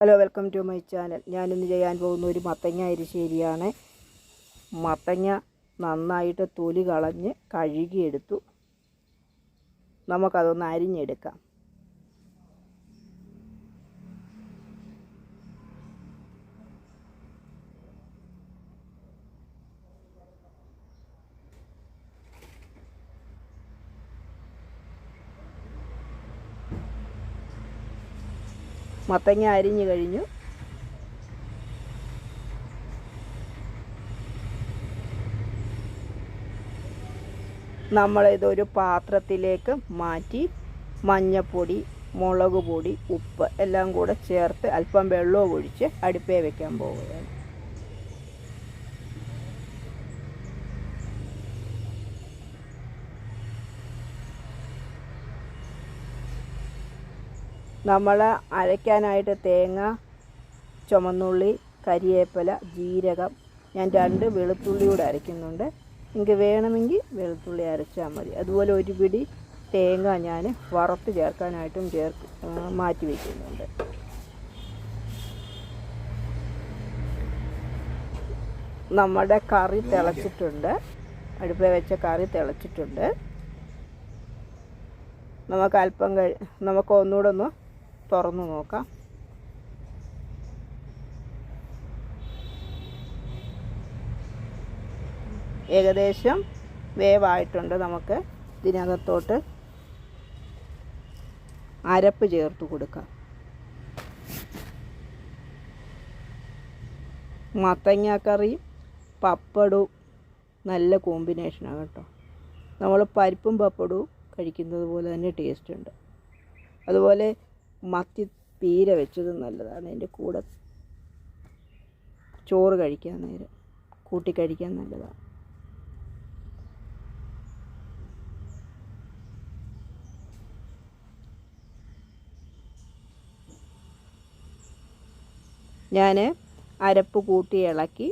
Hello welcome to my channel ഞാനിന്ന് ചെയ്യാൻ പോകുന്ന ഒരു മത്തങ്ങ അരിശേരിയാണ് മത്തങ്ങ നന്നായിട്ട് തൊലി കളഞ്ഞ് കഴുകിയെടുത്തു. നമുക്കതൊന്ന് അരിഞ്ഞെടുക്കാം. മത്തങ്ങ അരിഞ്ഞു കഴിഞ്ഞു. നമ്മളിതൊരു പാത്രത്തിലേക്ക് മാറ്റി മഞ്ഞപ്പൊടി മുളക് പൊടി ഉപ്പ് എല്ലാം കൂടെ ചേർത്ത് അല്പം വെള്ളവും ഒഴിച്ച് അടുപ്പേ വെക്കാൻ പോവുകയാണ്. നമ്മൾ അരയ്ക്കാനായിട്ട് തേങ്ങ ചുമന്നുള്ളി കരിയേപ്പില ജീരകം ഞാൻ രണ്ട് വെളുത്തുള്ളി കൂടെ അരയ്ക്കുന്നുണ്ട്. നിങ്ങൾക്ക് വേണമെങ്കിൽ വെളുത്തുള്ളി അരച്ചാൽ മതി. അതുപോലെ ഒരു പിടി തേങ്ങ ഞാൻ വറുത്ത് ചേർക്കാനായിട്ടും ചേർക്ക് മാറ്റി വയ്ക്കുന്നുണ്ട് നമ്മുടെ കറി തിളച്ചിട്ടുണ്ട്. അടുപ്പിൽ വെച്ച കറി തിളച്ചിട്ടുണ്ട്. നമുക്ക് അല്പം കഴി നമുക്ക് ഒന്നുകൂടെ ഒന്ന് തുറന്നു നോക്കാം. ഏകദേശം വേവായിട്ടുണ്ട് നമുക്ക് ഇതിനകത്തോട്ട് അരപ്പ് ചേർത്ത് കൊടുക്കാം. മത്തങ്ങാക്കറിയും പപ്പടവും നല്ല കോമ്പിനേഷനാണ് കേട്ടോ. നമ്മൾ പരിപ്പും പപ്പടവും കഴിക്കുന്നത് പോലെ തന്നെ ടേസ്റ്റ് ഉണ്ട്. അതുപോലെ മത്തി പീര വെച്ചത് നല്ലതാണ്. അതിന്റെ കൂടെ ചോറ് കഴിക്കാൻ നേരം കൂട്ടി കഴിക്കാൻ നല്ലതാണ്. ഞാൻ അരപ്പ് കൂട്ടി ഇളക്കി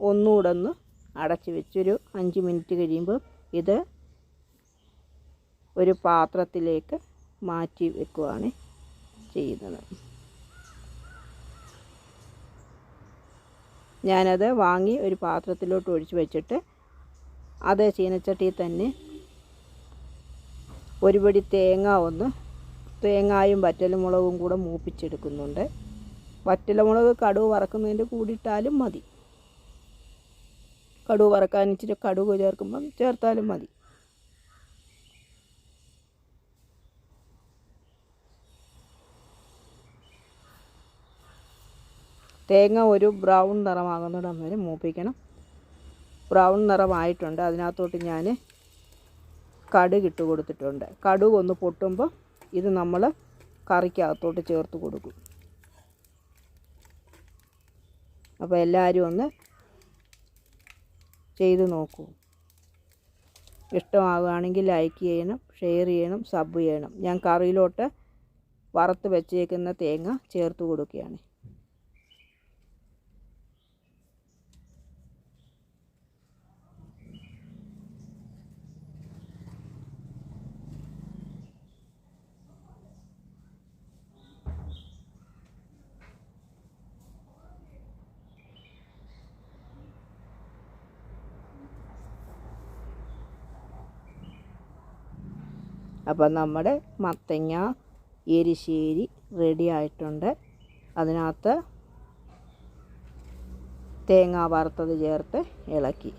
ഒന്നുകൂടെ ഒന്ന് അടച്ച് വെച്ചൊരു അഞ്ച് മിനിറ്റ് കഴിയുമ്പോൾ ഇത് ഒരു പാത്രത്തിലേക്ക് മാറ്റി വെക്കുകയാണ് ചെയ്യുന്നത്. ഞാനത് വാങ്ങി ഒരു പാത്രത്തിലോട്ട് ഒഴിച്ചു വെച്ചിട്ട് അതേ ചീനച്ചട്ടിയിൽ തന്നെ ഒരു പിടി തേങ്ങ ഒന്ന് തേങ്ങായും വറ്റൽമുളകും കൂടെ മൂപ്പിച്ചെടുക്കുന്നുണ്ട്. വറ്റൽമുളക് കടുവ് വറക്കുന്നതിന്റെ കൂടിയിട്ടാലും മതി. കടുവ് വറക്കാൻ ഇച്ചിരി കടുവ് ചേർക്കുമ്പം ചേർത്താലും മതി. തേങ്ങ ഒരു ബ്രൗൺ നിറമാകുന്നിടം വരെ മൂപ്പിക്കണം. ബ്രൗൺ നിറമായിട്ടുണ്ട്. അതിനകത്തോട്ട് ഞാൻ കടുക് ഇട്ട് കൊടുത്തിട്ടുണ്ട്. കടുക് ഒന്ന് പൊട്ടുമ്പോൾ ഇത് നമ്മൾ കറിക്കകത്തോട്ട് ചേർത്ത് കൊടുക്കും. അപ്പോൾ എല്ലാവരും ഒന്ന് ചെയ്ത് നോക്കൂ. ഇഷ്ടമാകുകയാണെങ്കിൽ ലൈക്ക് ചെയ്യണം ഷെയർ ചെയ്യണം സബ് ചെയ്യണം. ഞാൻ കറിയിലോട്ട് വറുത്ത് വെച്ചേക്കുന്ന തേങ്ങ ചേർത്ത് കൊടുക്കുകയാണ്. അപ്പം നമ്മുടെ മത്തങ്ങ എരിശ്ശേരി റെഡി ആയിട്ടുണ്ട്. അതിനകത്ത് തേങ്ങ വറുത്തത് ചേർത്ത് ഇളക്കി.